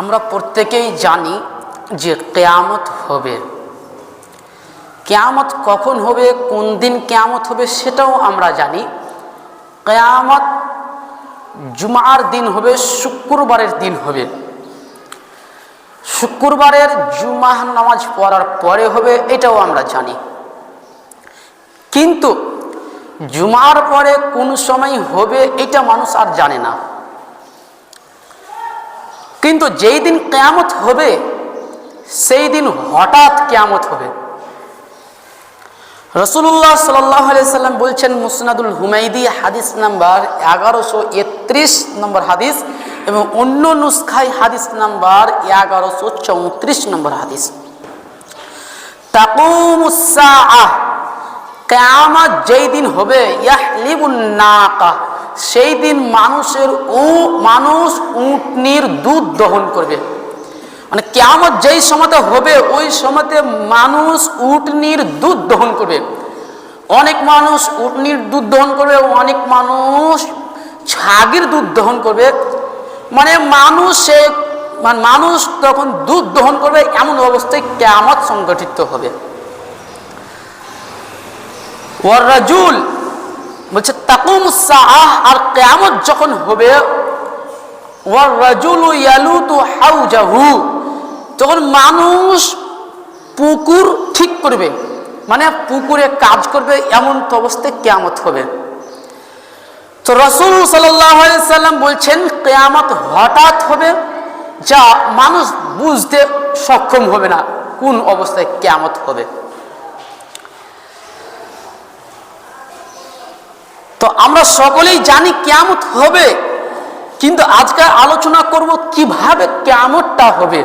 আমরা প্রত্যেকেই জানি যে কেয়ামত হবে। কেয়ামত কখন হবে, কোন দিন কেয়ামত হবে সেটাও আমরা জানি। কেয়ামত জুমার দিন হবে, শুক্রবারের দিন হবে। শুক্রবারের জুমাহ নামাজ পড়ার পরে হবে, এটাও আমরা জানি। কিন্তু জুমার পরে কোন সময় হবে, এটা মানুষ আর জানে না। কিন্তু যেই দিন কেয়ামত হবে, সেই দিন হঠাৎ কেয়ামত হবে। রসুল্লাহ সাল্লাম বলছেন, মুসনাদুল হুমাইদি হাদিস নাম্বার এগারোশো একত্রিশ নম্বর হাদিস এবং অন্য নুসখাই হাদিস নাম্বার এগারোশো চৌত্রিশ নম্বর হাদিস। কেয়ামত যেই দিন হবে, ইয়াহলিবুন নাকা সেই দিন মানুষের উ, মানুষ উটনির দুধ দহন করবে। মানে কেয়ামত যেই সময়তে হবে, ওই সময়তে মানুষ উটনির দুধ দহন করবে। অনেক মানুষ উটনির দুধ দহন করবে, অনেক মানুষ ছাগির দুধ দহন করবে। মানে মানুষে মানে মানুষ তখন দুধ দহন করবে, এমন অবস্থায় কেয়ামত সংগঠিত হবে। ওয়ার রাজুল বলছে, তাকুম সাহ আর কেয়ামত যখন হবে তখন মানুষ পুকুর ঠিক করবে। মানে পুকুরে কাজ করবে, এমন তো অবস্থায় কেয়ামত হবে। তো রসুল সাল্লাম বলছেন, কেয়ামত হঠাৎ হবে, যা মানুষ বুঝতে সক্ষম হবে না, কোন অবস্থায় কেয়ামত হবে? তো আমরা সকলেই জানি কেয়ামত হবে কিন্তু আজকে আলোচনা করব কীভাবে কেয়ামতটা হবে।